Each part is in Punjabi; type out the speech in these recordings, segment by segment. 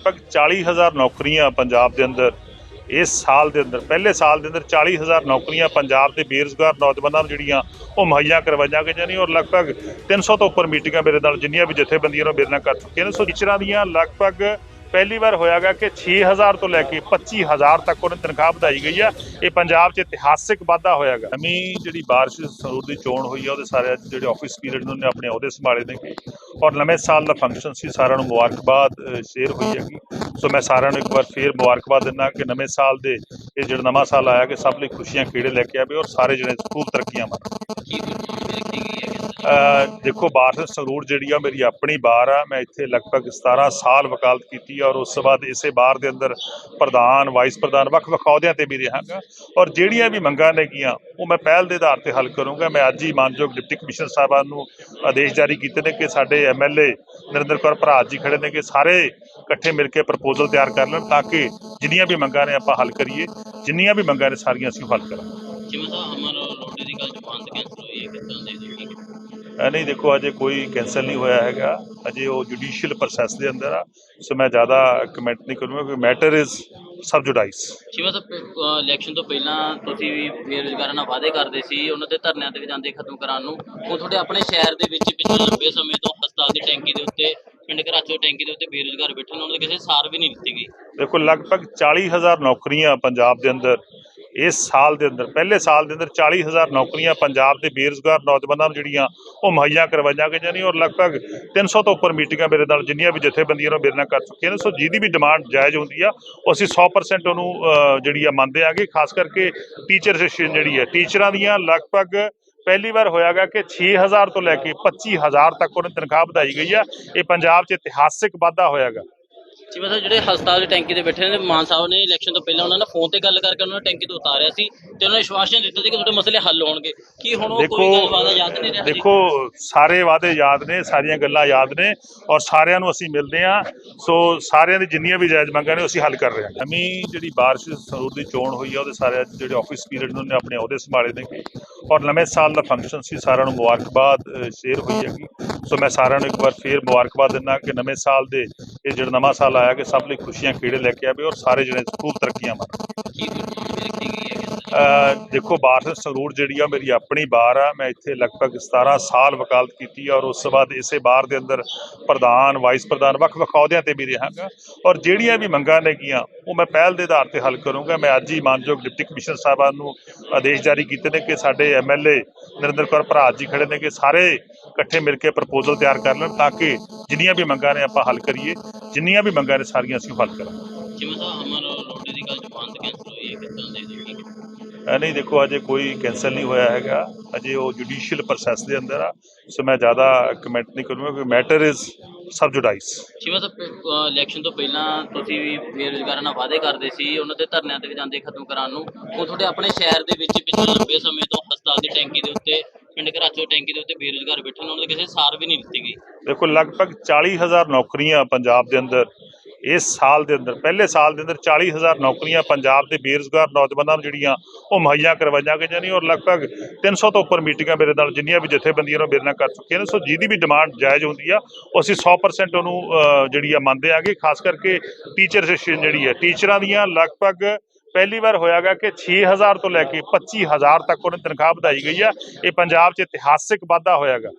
ਲਗਭਗ 40000 ਨੌਕਰੀਆਂ ਪੰਜਾਬ ਦੇ ਅੰਦਰ ਇਸ ਸਾਲ ਦੇ ਅੰਦਰ, ਪਹਿਲੇ ਸਾਲ ਦੇ ਅੰਦਰ 40000 ਨੌਕਰੀਆਂ ਪੰਜਾਬ ਦੇ ਬੇਰੁਜ਼ਗਾਰ ਨੌਜਵਾਨਾਂ ਨੂੰ ਜਿਹੜੀਆਂ ਉਹ ਮੁਹੱਈਆ ਕਰਵਾਈਆਂ ਗਈਆਂ ਨੇ ਔਰ ਲਗਭਗ 300 ਤੋਂ ਉੱਪਰ ਮੀਟਿੰਗਾਂ ਮੇਰੇ ਨਾਲ ਜਿੰਨੀਆਂ ਵੀ ਜਥੇਬੰਦੀਆਂ ਨੇ ਮੇਰੇ ਨਾਲ ਕਰ ਚੁੱਕੇ ਨੇ। ਸੋ ਟੀਚਰਾਂ ਦੀਆਂ ਲਗਭਗ ਪਹਿਲੀ ਵਾਰ ਹੋਇਆਗਾ ਕਿ 6000 ਤੋਂ ਲੈ ਕੇ 25000 ਤੱਕ ਉਹਨਾਂ ਦੀ ਤਨਖਾਹ ਵਧਾਈ ਗਈ ਆ। ਇਹ ਪੰਜਾਬ 'ਚ ਇਤਿਹਾਸਿਕ ਵਾਧਾ ਹੋਇਆਗਾ ਨਵੀਂ ਜਿਹੜੀ ਬਾਰਿਸ਼ ਸਰੂਰ ਦੀ ਚੋਣ ਹੋਈ ਆ, ਉਹਦੇ ਸਾਰੇ ਜਿਹੜੇ ਆਫਿਸ ਪੀਰੀਅਡ ਨੂੰ ਉਹਨੇ ਆਪਣੇ ਅਹੁਦੇ ਸੰਭਾਲੇ ਨੇ। ਔਰ ਨਵੇਂ ਸਾਲ ਦਾ ਫੰਕਸ਼ਨ ਸੀ, ਸਾਰਿਆਂ ਨੂੰ ਮੁਬਾਰਕਬਾਦ ਸ਼ੇਅਰ ਹੋਈ ਹੈਗੀ। ਸੋ ਮੈਂ ਸਾਰਿਆਂ ਨੂੰ ਇੱਕ ਵਾਰ ਫੇਰ ਮੁਬਾਰਕਬਾਦ ਦਿੰਦਾ ਕਿ ਨਵੇਂ ਸਾਲ ਦੇ ਇਹ ਜਿਹੜਾ ਨਵਾਂ ਸਾਲ ਆਇਆ ਕਿ ਸਭ ਲਈ ਖੁਸ਼ੀਆਂ ਕਿਹੜੇ ਲੈ ਕੇ ਆਵੇ ਔਰ ਸਾਰੇ ਜਿਹੜੇ ਖੂਬ ਤਰੱਕੀਆਂ ਮਾਰਨ ਦੇਖੋ ਬਾਰਸ ਸੰਗਰੂਰ ਜਿਹੜੀ ਆ ਮੇਰੀ ਆਪਣੀ ਬਾਰ ਆ, ਮੈਂ ਇੱਥੇ ਲਗਭਗ 17 ਸਾਲ ਵਕਾਲਤ ਕੀਤੀ ਔਰ ਉਸ ਤੋਂ ਬਾਅਦ ਇਸੇ ਬਾਰ ਦੇ ਅੰਦਰ ਪ੍ਰਧਾਨ ਵਾਈਸ ਪ੍ਰਧਾਨ ਵੱਖ-ਵੱਖ ਅਹੁਦਿਆਂ ਤੇ ਵੀ ਰਹਾਂਗਾ। ਔਰ ਜਿਹੜੀਆਂ ਵੀ ਮੰਗਾਂ ਨੇਗੀਆਂ ਉਹ ਮੈਂ ਪਹਿਲ ਦੇ ਆਧਾਰ ਤੇ ਹੱਲ ਕਰੂੰਗਾ। ਮੈਂ ਅੱਜ ਹੀ ਮਾਨਯੋਗ ਡਿਪਟੀ ਕਮਿਸ਼ਨਰ ਸਾਹਿਬਾਨ ਨੂੰ ਆਦੇਸ਼ ਜਾਰੀ ਕੀਤੇ ਨੇ ਕਿ ਸਾਡੇ ਐਮਐਲਏ ਨਰਿੰਦਰ ਕੌਰ ਭਰਾਤ ਜੀ ਖੜੇ ਨੇ ਕਿ ਸਾਰੇ ਇਕੱਠੇ ਮਿਲ ਕੇ ਪ੍ਰਪੋਜ਼ਲ ਤਿਆਰ ਕਰ ਲੈਣ ਤਾਂ ਕਿ ਜਿੰਨੀਆਂ ਵੀ ਮੰਗਾਂ ਨੇ ਆਪਾਂ ਹੱਲ ਕਰੀਏ, ਜਿੰਨੀਆਂ ਵੀ ਮੰਗਾਂ ਨੇ ਸਾਰੀਆਂ ਅਸੀਂ ਹੱਲ ਕਰਾਂਗੇ। ਜਿਵੇਂ ਤਾਂ ਅਮਰ ਨਹੀਂ ਦੇਖੋ ਅਜੇ ਕੋਈ ਕੈਂਸਲ ਨਹੀਂ ਹੋਇਆ ਹੈਗਾ। ਅਜੇ ਉਹ ਜੁਡੀਸ਼ੀਅਲ ਪ੍ਰੋਸੈਸ ਦੇ ਅੰਦਰ ਆ। ਸੋ ਮੈਂ ਜ਼ਿਆਦਾ ਕਮੈਂਟ ਨਹੀਂ ਕਰੂੰਗਾ ਕਿ ਮੈਟਰ ਇਜ਼ ਸਬ ਜੁਡਾਈਸ ਜਿਵੇਂ ਤਾਂ ਇਲੈਕਸ਼ਨ ਤੋਂ ਪਹਿਲਾਂ ਤੁਸੀਂ ਵੀ ਬੇਰੁਜ਼ਗਾਰਾਂ ਨਾਲ ਵਾਅਦੇ ਕਰਦੇ ਸੀ ਉਹਨਾਂ ਦੇ ਧਰਨਿਆਂ ਤੇ ਜਾਂਦੇ ਖਤਮ ਕਰਾਉਣ ਨੂੰ। ਉਹ ਤੁਹਾਡੇ ਆਪਣੇ ਸ਼ਹਿਰ ਦੇ ਵਿੱਚ ਪਿਛਲੇ ਲੰਬੇ ਸਮੇਂ ਤੋਂ ਹਸਪਤਾਲ ਦੀ ਟੈਂਕੀ ਦੇ ਉੱਤੇ ਪਿੰਡ ਘਰਾਚੋ ਟੈਂਕੀ ਦੇ ਉੱਤੇ ਬੇਰੁਜ਼ਗਾਰ ਬੈਠੇ ਨੇ ਉਹਨਾਂ ਦੇ ਕਿਸੇ ਸਾਰ ਵੀ ਨਹੀਂ ਦਿੱਤੀ ਗਈ। ਦੇਖੋ ਲਗਭਗ 40000 ਨੌਕਰੀਆਂ ਪੰਜਾਬ ਦੇ ਅੰਦਰ ਇਸ ਸਾਲ ਦੇ ਅੰਦਰ, ਪਹਿਲੇ ਸਾਲ ਦੇ ਅੰਦਰ 40000 ਨੌਕਰੀਆਂ ਪੰਜਾਬ ਦੇ ਬੇਰੁਜ਼ਗਾਰ ਨੌਜਵਾਨਾਂ ਨੂੰ ਜਿਹੜੀਆਂ ਉਹ ਮੁਹੱਈਆ ਕਰਵਾਈਆਂ ਗਈਆਂ ਨੇ ਔਰ ਲਗਭਗ 300 ਤੋਂ ਉੱਪਰ ਮੀਟਿੰਗਾਂ ਮੇਰੇ ਨਾਲ ਜਿੰਨੀਆਂ ਵੀ ਜਥੇਬੰਦੀਆਂ ਨੇ ਮੇਰੇ ਨਾਲ ਕਰ ਚੁੱਕੀਆਂ ਨੇ। ਸੋ ਜਿਹਦੀ ਵੀ ਡਿਮਾਂਡ ਜਾਇਜ਼ ਹੁੰਦੀ ਆ, ਉਹ ਅਸੀਂ 100% ਉਹਨੂੰ ਜਿਹੜੀ ਆ ਮੰਨਦੇ ਆਗੇ, ਖਾਸ ਕਰਕੇ ਟੀਚਰ ਸੈਸ਼ਨ ਜਿਹੜੀ ਹੈ ਟੀਚਰਾਂ ਦੀਆਂ ਲਗਭਗ ਪਹਿਲੀ ਵਾਰ ਹੋਇਆਗਾ ਕਿ 6000 ਤੋਂ ਲੈ ਕੇ 25000 ਤੱਕ ਉਹਨਾਂ ਤਨਖਾਹ ਵਧਾਈ ਗਈ ਆ। ਇਹ ਪੰਜਾਬ 'ਚ ਇਤਿਹਾਸਿਕ ਵਾਧਾ ਹੋਇਆਗਾ ਜਿਵੇਂ ਤਾਂ ਜਿਹੜੇ ਹਸਪਤਾਲ ਦੀ ਟੈਂਕੀ ਤੇ ਬੈਠੇ ਨੇ ਮਾਨ ਸਾਹਿਬ ਨੇ ਇਲੈਕਸ਼ਨ ਤੋਂ ਪਹਿਲਾਂ ਉਹਨਾਂ ਨੇ ਫੋਨ ਤੇ ਗੱਲ ਕਰਕੇ ਉਹਨਾਂ ਨੂੰ ਟੈਂਕੀ ਤੋਂ ਉਤਾਰਿਆ ਸੀ ਤੇ ਉਹਨਾਂ ਨੇ ਵਿਸ਼ਵਾਸਨ ਦਿੱਤਾ ਸੀ ਕਿ ਤੁਹਾਡੇ ਮਸਲੇ ਹੱਲ ਹੋਣਗੇ। ਕੀ ਹੁਣ ਉਹ ਕੋਈ ਗੱਲ ਵਾਦਾ ਯਾਦ ਨਹੀਂ ਰਿਹਾ? ਜੀ? ਦੇਖੋ ਸਾਰੇ ਵਾਅਦੇ ਯਾਦ ਨੇ ਸਾਰੀਆਂ ਗੱਲਾਂ ਯਾਦ ਨੇ ਔਰ ਸਾਰਿਆਂ ਨੂੰ ਅਸੀਂ ਮਿਲਦੇ ਹਾਂ। ਸੋ ਸਾਰਿਆਂ ਦੀ ਜਿੰਨੀਆਂ ਵੀ ਜਾਇਜ਼ ਮੰਗਾਂ ਨੇ ਅਸੀਂ ਹੱਲ ਕਰ ਰਹੇ ਹਾਂ। ਨਵੀਂ ਜਿਹੜੀ ਬਾਰਿਸ਼ ਸਰੂਰ ਦੀ ਚੋਣ ਹੋਈ ਆ ਉਹਦੇ ਸਾਰੇ ਜਿਹੜੇ ਆਫਿਸ ਪੀਰੀਅਡ ਨੂੰ ਆਪਣੇ ਅਹੁਦੇ ਸੰਭਾਲੇ ਨੇ। ਔਰ ਨਵੇਂ ਸਾਲ ਦਾ ਫੰਕਸ਼ਨ ਸੀ ਸਾਰਿਆਂ ਨੂੰ ਮੁਬਾਰਕਬਾਦ ਸ਼ੇਅਰ ਹੋਈ ਹੈਗੀ। ਸੋ ਮੈਂ ਸਾਰਿਆਂ ਨੂੰ ਇੱਕ ਵਾਰ ਫੇਰ ਮੁਬਾਰਕਬਾਦ ਦਿੰਦਾ ਕਿ ਨਵੇਂ ਸਾਲ ਦੇ ਇਹ ਜਿਹੜਾ ਨਵਾਂ ਸਾਲ ਆਇਆ ਕਿ ਸਭ ਲਈ ਖੁਸ਼ੀਆਂ ਖੇੜੇ ਲੈ ਕੇ ਆਵੇ ਔਰ ਸਾਰੇ ਜਿਹੜੇ ਖੂਬ ਤਰੱਕੀਆਂ ਮਾਰਨ ਦੇਖੋ ਬਾਰ ਸੰਗਰੂਰ ਜਿਹੜੀ ਆ ਮੇਰੀ ਆਪਣੀ ਬਾਰ ਆ ਮੈਂ ਇੱਥੇ ਲਗਭਗ 17 ਸਾਲ ਵਕਾਲਤ ਕੀਤੀ ਔਰ ਉਸ ਤੋਂ ਬਾਅਦ ਇਸੇ ਬਾਰ ਦੇ ਅੰਦਰ ਪ੍ਰਧਾਨ ਵਾਈਸ ਪ੍ਰਧਾਨ ਵੱਖ-ਵੱਖ ਅਹੁਦਿਆਂ ਤੇ ਵੀ ਰਹਾਂਗਾ। ਔਰ ਜਿਹੜੀਆਂ ਵੀ ਮੰਗਾਂ ਨੇਗੀਆਂ ਉਹ ਮੈਂ ਪਹਿਲ ਦੇ ਆਧਾਰ ਤੇ ਹੱਲ ਕਰੂੰਗਾ। ਮੈਂ ਅੱਜ ਹੀ ਮਾਨਯੋਗ ਡਿਪਟੀ ਕਮਿਸ਼ਨਰ ਸਾਹਿਬਾਨ ਨੂੰ ਆਦੇਸ਼ ਜਾਰੀ ਕੀਤੇ ਨੇ ਕਿ ਸਾਡੇ ਐਮਐਲਏ ਨਰਿੰਦਰ ਕੌਰ ਭਰਾਤ ਜੀ ਖੜੇ ਨੇ ਕਿ ਸਾਰੇ ਇਕੱਠੇ ਮਿਲ ਕੇ ਪ੍ਰਪੋਜ਼ਲ ਤਿਆਰ ਕਰ ਲੈਣ ਤਾਂ ਕਿ ਜਿੰਨੀਆਂ ਵੀ ਮੰਗਾਂ ਨੇ ਆਪਾਂ ਹੱਲ ਕਰੀਏ ਜਿੰਨੀਆਂ ਵੀ ਮੰਗਾਂ ਨੇ ਸਾਰੀਆਂ ਅਸੀਂ ਹੱਲ ਕਰਾਂਗੇ। ਜਿਵੇਂ ਤਾਂ ਅਮਰ ਰੋਡੇ ਦੀ ਗੱਲ ਜ਼ੁਬਾਨ ਤੇ ਕੈਂਸਲ ਹੋਈ ਹੈ ਕਿਦਾਂ ਦੇ ਦੇਖੀ ਨਹੀਂ ਦੇਖੋ ਅਜੇ ਕੋਈ ਕੈਂਸਲ ਨਹੀਂ ਹੋਇਆ ਹੈਗਾ। ਅਜੇ ਉਹ ਜੁਡੀਸ਼ੀਅਲ ਪ੍ਰੋਸੈਸ ਦੇ ਅੰਦਰ ਆ ਸੋ ਮੈਂ ਜ਼ਿਆਦਾ ਕਮੈਂਟ ਨਹੀਂ ਕਰੂੰਗਾ ਕਿ ਮੈਟਰ ਇਜ਼ ਸਬ ਜੁਡਾਈਸ ਜਿਵੇਂ ਤਾਂ ਇਲੈਕਸ਼ਨ ਤੋਂ ਪਹਿਲਾਂ ਤੁਸੀਂ ਵੀ ਬੇਰੁਜ਼ਗਾਰਾਂ ਨਾਲ ਵਾਅਦੇ ਕਰਦੇ ਸੀ ਉਹਨਾਂ ਦੇ ਧਰਨਿਆਂ ਤੇ ਜਾਂਦੇ ਖਤਮ ਕਰਾਉਣ ਨੂੰ। ਉਹ ਤੁਹਾਡੇ ਆਪਣੇ ਸ਼ਹਿਰ ਦੇ ਵਿੱਚ ਪਿਛਲੇ ਲੰਬੇ ਸਮੇਂ ਤੋਂ ਹਸਪਤਾਲ ਦੀ ਟੈਂਕੀ ਦੇ ਉੱਤੇ ਪਿੰਡ ਘਰਾਚੋ ਟੈਂਕੀ ਦੇ ਉੱਤੇ ਬੇਰੁਜ਼ਗਾਰ ਬੈਠੇ ਨੇ, ਉਹਨਾਂ ਦੇ ਕਿਸੇ ਸਾਰ ਵੀ ਨਹੀਂ ਦਿੱਤੀ ਗਈ। ਦੇਖੋ, ਲਗਭਗ 40000 ਨੌਕਰੀਆਂ ਪੰਜਾਬ ਦੇ ਅੰਦਰ, ਇਸ ਸਾਲ ਦੇ ਅੰਦਰ, ਪਹਿਲੇ ਸਾਲ ਦੇ ਅੰਦਰ 40000 ਨੌਕਰੀਆਂ ਪੰਜਾਬ ਦੇ ਬੇਰੁਜ਼ਗਾਰ ਨੌਜਵਾਨਾਂ ਨੂੰ ਜਿਹੜੀਆਂ ਉਹ ਮੁਹੱਈਆ ਕਰਵਾਈਆਂ ਗਈਆਂ ਨੇ, ਔਰ ਲਗਭਗ 300 ਤੋਂ ਉੱਪਰ ਮੀਟਿੰਗਾਂ ਮੇਰੇ ਨਾਲ ਜਿੰਨੀਆਂ ਵੀ ਜਥੇਬੰਦੀਆਂ ਨੇ ਮੇਰੇ ਨਾਲ ਕਰ ਚੁੱਕੀਆਂ ਨੇ। ਸੋ ਜਿਹਦੀ ਵੀ ਡਿਮਾਂਡ ਜਾਇਜ਼ ਹੁੰਦੀ ਆ, ਉਹ ਅਸੀਂ 100% ਉਹਨੂੰ ਜਿਹੜੀ ਆ ਮੰਨਦੇ ਆਗੇ, ਖਾਸ ਕਰਕੇ ਟੀਚਰ ਸੈਸ਼ਨ ਜਿਹੜੀ ਹੈ, ਟੀਚਰਾਂ ਦੀਆਂ ਲਗਭਗ ਪਹਿਲੀ ਵਾਰ ਹੋਇਆਗਾ ਕਿ 6000 ਤੋਂ ਲੈ ਕੇ 25000 ਤੱਕ ਉਹਨਾਂ ਦੀ ਤਨਖਾਹ ਵਧਾਈ ਗਈ ਆ। ਇਹ ਪੰਜਾਬ 'ਚ ਇਤਿਹਾਸਿਕ ਵਾਧਾ ਹੋਇਆਗਾ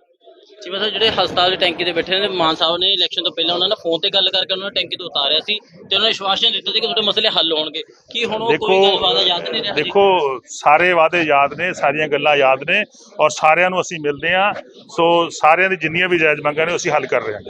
ਜਿਵੇਂ ਤਾਂ ਜਿਹੜੇ ਹਸਪਤਾਲ ਦੀ ਟੈਂਕੀ ਤੇ ਬੈਠੇ ਨੇ ਮਾਨ ਸਾਹਿਬ ਨੇ ਇਲੈਕਸ਼ਨ ਤੋਂ ਪਹਿਲਾਂ ਉਹਨਾਂ ਨੇ ਫੋਨ ਤੇ ਗੱਲ ਕਰਕੇ ਉਹਨਾਂ ਨੂੰ ਟੈਂਕੀ ਤੋਂ ਉਤਾਰਿਆ ਸੀ ਤੇ ਉਹਨਾਂ ਨੇ ਵਿਸ਼ਵਾਸਨ ਦਿੱਤਾ ਸੀ ਕਿ ਤੁਹਾਡੇ ਮਸਲੇ ਹੱਲ ਹੋਣਗੇ। ਕੀ ਹੁਣ ਉਹ ਕੋਈ ਗੱਲ ਵਾਦਾ ਯਾਦ ਨਹੀਂ ਰਿਹਾ? ਦੇਖੋ ਸਾਰੇ ਵਾਅਦੇ ਯਾਦ ਨੇ ਸਾਰੀਆਂ ਗੱਲਾਂ ਯਾਦ ਨੇ ਔਰ ਸਾਰਿਆਂ ਨੂੰ ਅਸੀਂ ਮਿਲਦੇ ਹਾਂ। ਸੋ ਸਾਰਿਆਂ ਦੀ ਜਿੰਨੀਆਂ ਵੀ ਜਾਇਜ਼ ਮੰਗਾਂ ਨੇ ਅਸੀਂ ਹੱਲ ਕਰ ਰਹੇ ਹਾਂ।